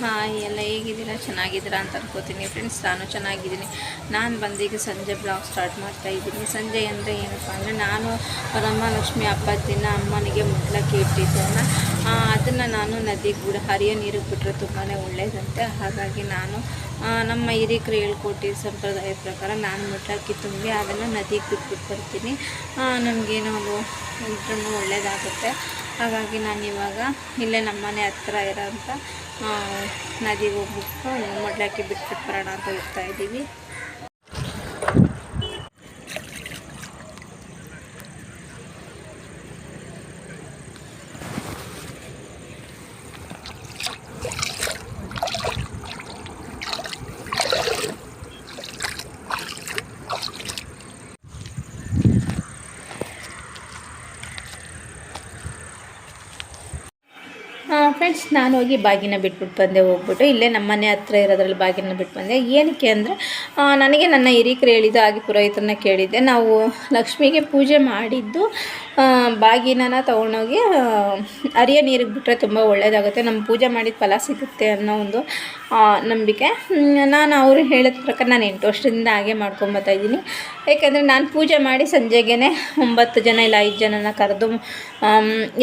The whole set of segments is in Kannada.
ಹಾಯ್, ಎಲ್ಲ ಹೇಗಿದ್ದೀರಾ? ಚೆನ್ನಾಗಿದ್ದೀರಾ ಅಂತ ಅನ್ಕೋತೀನಿ. ಫ್ರೆಂಡ್ಸ್ ನಾನು ಚೆನ್ನಾಗಿದ್ದೀನಿ. ನಾನು ಬಂದೀಗ ಸಂಜೆ ಬ್ಲಾಗ್ ಸ್ಟಾರ್ಟ್ ಮಾಡ್ತಾ ಇದ್ದೀನಿ. ಸಂಜೆ ಅಂದರೆ ಏನಪ್ಪ ಅಂದರೆ ನಾನು ಪರಮ ಲಕ್ಷ್ಮಿ ದಿನ ಅಮ್ಮನಿಗೆ ಮುಟ್ಲಕ್ಕೆ ಇಟ್ಟಿದ್ದನ್ನು ಅದನ್ನು ನಾನು ನದಿಗೆ ಬಿಡ ಹರಿಯೋ ನೀರಿಗೆ ಬಿಟ್ಟರೆ ತುಂಬಾ ಒಳ್ಳೆಯದಂತೆ ಹಾಗಾಗಿ ನಾನು ನಮ್ಮ ಹಿರಿಕರು ಹೇಳ್ಕೊಟ್ಟಿದ್ದ ಸಂಪ್ರದಾಯ ಪ್ರಕಾರ ನಾನು ಮುಟ್ಲಕ್ಕಿ ತುಂಬಿ ಅದನ್ನು ನದಿಗೆ ಬಿಟ್ಬಿಟ್ಟು ಬರ್ತೀನಿ ನಮಗೇನೋ ಒಂದು ಒಳ್ಳೆಯದಾಗುತ್ತೆ ಹಾಗಾಗಿ ನಾನು ಇವಾಗ ಇಲ್ಲೇ ನಮ್ಮನೆ ಹತ್ರ ಇರೋಂಥ ಆ, ನದಿಗೆ ಹೋಗ್ಬಿಟ್ಟು ಮೊಡ್ಲಕ್ಕೆ ಬಿಟ್ಬಿಟ್ಟು ಬರೋಣ ಅಂತ ಹೋಗ್ತಾ ಇದ್ದೀವಿ. ಫ್ರೆಂಡ್ಸ್ ನಾನು ಹೋಗಿ ಬಾಗಿನ ಬಿಟ್ಬಿಟ್ಟು ಬಂದೆ, ಹೋಗ್ಬಿಟ್ಟು ಇಲ್ಲೇ ನಮ್ಮ ಮನೆ ಹತ್ರ ಇರೋದ್ರಲ್ಲಿ ಬಾಗಿನ ಬಿಟ್ಟು ಬಂದೆ. ಏನಕ್ಕೆ ಅಂದರೆ ನನಗೆ ನನ್ನ ಹಿರಿಕರು ಹೇಳಿದ್ದು ಹಾಗೆ ಪುರೋಹಿತರನ್ನ ಕೇಳಿದ್ದೆ. ನಾವು ಲಕ್ಷ್ಮಿಗೆ ಪೂಜೆ ಮಾಡಿದ್ದು ಬಾಗಿನನ ತೊಗೊಂಡೋಗಿ ಅರಿಯ ನೀರಿಗೆ ಬಿಟ್ಟರೆ ತುಂಬ ಒಳ್ಳೆಯದಾಗುತ್ತೆ ನಮ್ಮ ಪೂಜೆ ಮಾಡಿದ ಫಲ ಸಿಗುತ್ತೆ ಅನ್ನೋ ಒಂದು ನಂಬಿಕೆ. ನಾನು ಅವರು ಹೇಳಿದ ಪ್ರಕಾರ ನಾನು ಎಂಟು ವರ್ಷದಿಂದ ಹಾಗೆ ಮಾಡ್ಕೊಂಬತ್ತಾ ಇದ್ದೀನಿ. ಯಾಕೆಂದರೆ ನಾನು ಪೂಜೆ ಮಾಡಿ ಸಂಜೆಗೆ ಒಂಬತ್ತು ಜನ ಇಲ್ಲ ಐದು ಜನನ ಕರೆದು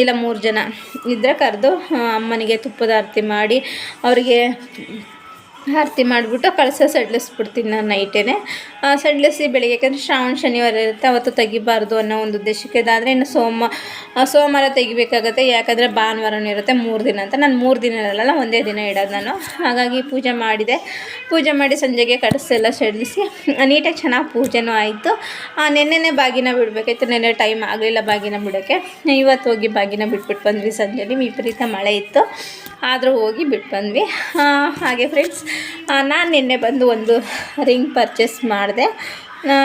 ಇಲ್ಲ ಮೂರು ಜನ ಇದ್ದರೆ ಕರೆದು ಅಮ್ಮನಿಗೆ ತುಪ್ಪದ ಆರತಿ ಮಾಡಿ ಅವರಿಗೆ ಆರತಿ ಮಾಡಿಬಿಟ್ಟು ಕಳಸ ಸಡ್ಲಿಸ್ಬಿಡ್ತೀನಿ ನಾನು ನೈಟೇ ಸಡ್ಲಿಸಿ ಬೆಳಿಗ್ಗೆ ಯಾಕಂದರೆ ಶ್ರಾವಣ ಶನಿವಾರ ಇರುತ್ತೆ, ಅವತ್ತು ತೆಗಿಬಾರ್ದು ಅನ್ನೋ ಒಂದು ಉದ್ದೇಶಕ್ಕೆ ಇದಾದರೆ ಇನ್ನು ಸೋಮ ಸೋಮವಾರ ತೆಗಿಬೇಕಾಗತ್ತೆ, ಯಾಕಂದರೆ ಭಾನುವಾರನೂ ಇರುತ್ತೆ, ಮೂರು ದಿನ ಅಂತ. ನಾನು ಮೂರು ದಿನ ಇರಲ್ಲ ಒಂದೇ ದಿನ ಇಡೋದು ನಾನು. ಹಾಗಾಗಿ ಪೂಜೆ ಮಾಡಿದೆ. ಪೂಜೆ ಮಾಡಿ ಸಂಜೆಗೆ ಕಡಸೆಲ್ಲ ಸಡ್ಲಿಸಿ ನೀಟಾಗಿ ಚೆನ್ನಾಗಿ ಪೂಜೆನೂ ಆಯಿತು. ನೆನ್ನೆನೇ ಬಾಗಿನ ಬಿಡಬೇಕಾಯ್ತು, ನೆನ್ನೆ ಟೈಮ್ ಆಗಲಿಲ್ಲ ಬಾಗಿನ ಬಿಡೋಕ್ಕೆ ಇವತ್ತು ಹೋಗಿ ಬಾಗಿನ ಬಿಟ್ಬಿಟ್ಟು ಬಂದ್ವಿ ಸಂಜೆಲಿ, ವಿಪರೀತ ಮಳೆ ಇತ್ತು. ಆದರೂ ಹೋಗಿ ಬಿಟ್ಟು ಬಂದ್ವಿ. ಹಾಗೆ ಫ್ರೆಂಡ್ಸ್ ನಾನು ನಿನ್ನೆ ಬಂದು ಒಂದು ರಿಂಗ್ ಪರ್ಚೇಸ್ ಮಾಡಿದೆ.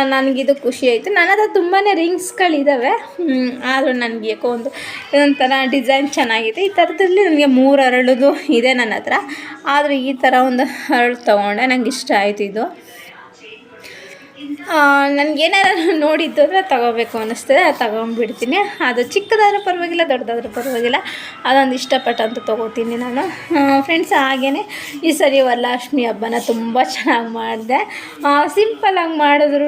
ನನಗಿದು ಖುಷಿ ಆಯಿತು. ನನ್ನ ಹತ್ರ ತುಂಬಾ ರಿಂಗ್ಸ್ಗಳಿದ್ದಾವೆ ಆದರೂ ನನಗೆ ಯಾಕೋ ಒಂದು ಇದೊಂಥರ ಡಿಸೈನ್ ಚೆನ್ನಾಗಿದೆ. ಈ ಥರದಲ್ಲಿ ನನಗೆ ಮೂರು ಅರಳುದು ಇದೆ ನನ್ನ ಹತ್ರ. ಆದರೂ ಈ ಥರ ಒಂದು ಅರಳು ತೊಗೊಂಡೆ. ನನಗೆ ಇಷ್ಟ ಆಯಿತು ಇದು. ನನಗೇನಾರು ನೋಡಿದ್ದು ಅಂದರೆ ತಗೋಬೇಕು ಅನ್ನಿಸ್ತದೆ ಅದು ಅದು ಚಿಕ್ಕದಾದ್ರೂ ಪರವಾಗಿಲ್ಲ, ದೊಡ್ಡದಾದ್ರೂ ಪರವಾಗಿಲ್ಲ. ಅದೊಂದು ಇಷ್ಟಪಟ್ಟಂತೂ ತೊಗೋತೀನಿ ನಾನು. ಫ್ರೆಂಡ್ಸ್ ಹಾಗೇ ಈ ಸರಿ ವರಲಕ್ಷ್ಮಿ ಹಬ್ಬನ ತುಂಬ ಚೆನ್ನಾಗಿ ಮಾಡಿದೆ. ಸಿಂಪಲಾಗಿ ಮಾಡಿದ್ರು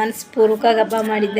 ಮನಸ್ಪೂರ್ವಕವಾಗಿ ಹಬ್ಬ ಮಾಡಿದ್ದೆ.